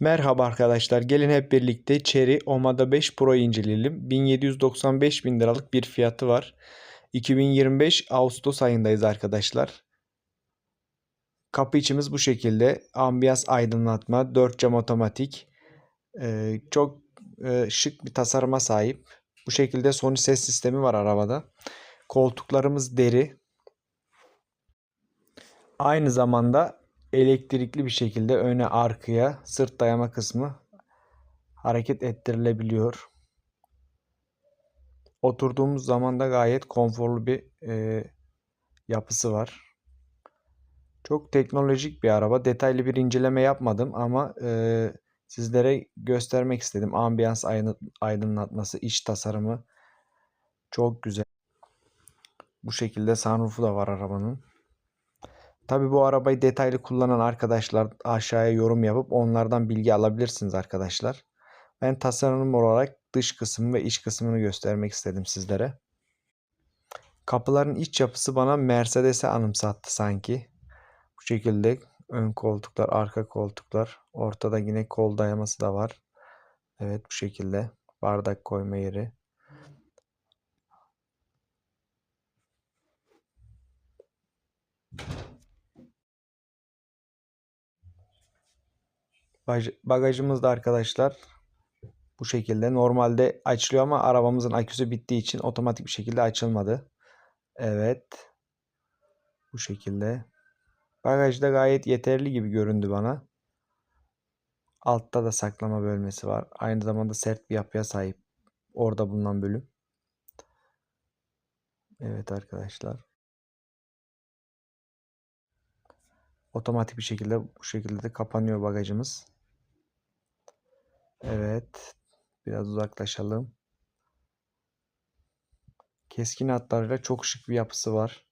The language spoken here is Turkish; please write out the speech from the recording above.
Merhaba arkadaşlar. Gelin hep birlikte Chery Omada 5 Pro'yu inceleyelim. 1795 bin liralık bir fiyatı var. 2025 Ağustos ayındayız arkadaşlar. Kapı içimiz bu şekilde. Ambiyans aydınlatma, 4 cam otomatik. Ee, çok e, şık bir tasarıma sahip. Bu şekilde Sony ses sistemi var arabada. Koltuklarımız deri. Aynı zamanda elektrikli bir şekilde öne arkaya sırt dayama kısmı hareket ettirilebiliyor. Oturduğumuz zaman da gayet konforlu bir e, yapısı var. Çok teknolojik bir araba. Detaylı bir inceleme yapmadım ama e, sizlere göstermek istedim. Ambiyans aydınlatması, iç tasarımı çok güzel. Bu şekilde sunroofu da var arabanın. Tabi bu arabayı detaylı kullanan arkadaşlar aşağıya yorum yapıp onlardan bilgi alabilirsiniz arkadaşlar. Ben tasarım olarak dış kısmı ve iç kısmını göstermek istedim sizlere. Kapıların iç yapısı bana Mercedes'e anımsattı sanki. Bu şekilde ön koltuklar, arka koltuklar. Ortada yine kol dayaması da var. Evet bu şekilde. Bardak koyma yeri. Bagajımız da arkadaşlar bu şekilde. Normalde açılıyor ama arabamızın aküsü bittiği için otomatik bir şekilde açılmadı. Evet. Bu şekilde. Bagajda gayet yeterli gibi göründü bana. Altta da saklama bölmesi var. Aynı zamanda sert bir yapıya sahip. Orada bulunan bölüm. Evet arkadaşlar. Otomatik bir şekilde bu şekilde de kapanıyor bagajımız. Evet. Biraz uzaklaşalım. Keskin hatlarıyla çok şık bir yapısı var.